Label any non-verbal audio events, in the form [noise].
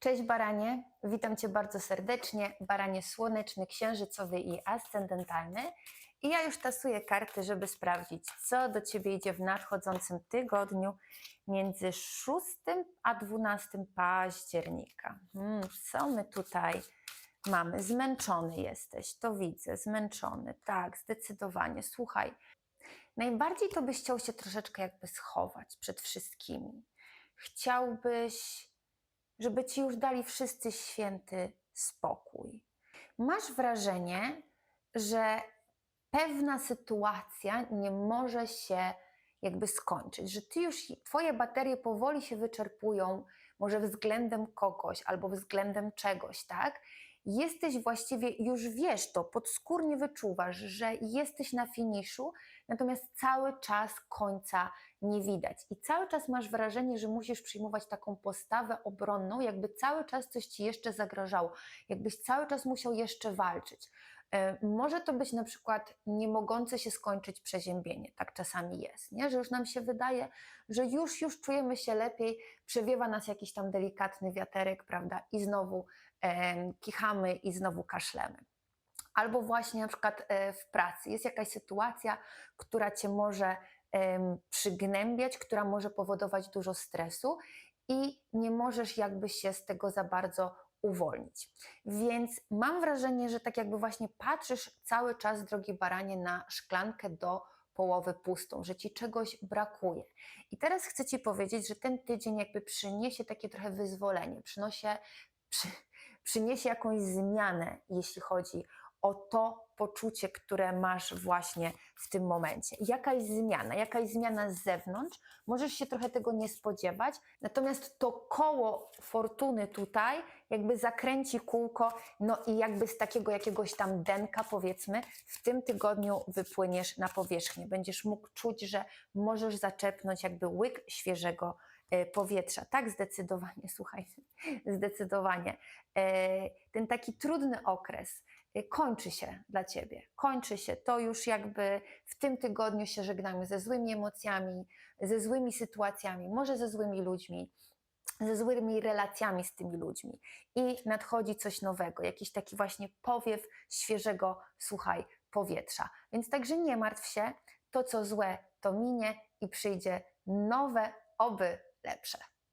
Cześć Baranie, witam Cię bardzo serdecznie. Baranie słoneczny, księżycowy i ascendentalny. I ja już tasuję karty, żeby sprawdzić, co do Ciebie idzie w nadchodzącym tygodniu między 6 a 12 października. Hmm, co my tutaj mamy? Zmęczony jesteś, to widzę, zmęczony. Tak, zdecydowanie. Słuchaj, najbardziej to byś chciał się troszeczkę jakby schować przed wszystkimi. Chciałbyś żeby ci już dali wszyscy święty spokój. Masz wrażenie, że pewna sytuacja nie może się jakby skończyć, że ty już, twoje baterie powoli się wyczerpują, może względem kogoś albo względem czegoś, tak? Jesteś właściwie, już wiesz to, podskórnie wyczuwasz, że jesteś na finiszu, natomiast cały czas końca nie widać. I cały czas masz wrażenie, że musisz przyjmować taką postawę obronną, jakby cały czas coś ci jeszcze zagrażało, jakbyś cały czas musiał jeszcze walczyć. E, Może to być na przykład nie mogące się skończyć przeziębienie, tak czasami jest, nie? że już nam się wydaje, że już, już czujemy się lepiej, przewiewa nas jakiś tam delikatny wiaterek, prawda, i znowu em, kichamy i znowu kaszlemy. Albo właśnie na przykład e, w pracy jest jakaś sytuacja, która cię może em, przygnębiać, która może powodować dużo stresu i nie możesz jakby się z tego za bardzo uwolnić. Więc mam wrażenie, że tak jakby właśnie patrzysz cały czas, drogi baranie, na szklankę do połowy pustą, że ci czegoś brakuje. I teraz chcę ci powiedzieć, że ten tydzień jakby przyniesie takie trochę wyzwolenie, przynosi, przy, przyniesie jakąś zmianę, jeśli chodzi o to poczucie, które masz właśnie w tym momencie. Jakaś zmiana, jakaś zmiana z zewnątrz, możesz się trochę tego nie spodziewać, natomiast to koło fortuny tutaj jakby zakręci kółko, no i jakby z takiego jakiegoś tam denka powiedzmy, w tym tygodniu wypłyniesz na powierzchnię. Będziesz mógł czuć, że możesz zaczepnąć jakby łyk świeżego e, powietrza. Tak, zdecydowanie, [laughs] słuchaj, zdecydowanie. E, Ten taki trudny okres kończy się dla Ciebie, kończy się. To już jakby w tym tygodniu się żegnamy ze złymi emocjami, ze złymi sytuacjami, może ze złymi ludźmi, ze złymi relacjami z tymi ludźmi i nadchodzi coś nowego, jakiś taki właśnie powiew świeżego, słuchaj, powietrza. Więc także nie martw się, to co złe, to minie i przyjdzie nowe, oby lepsze.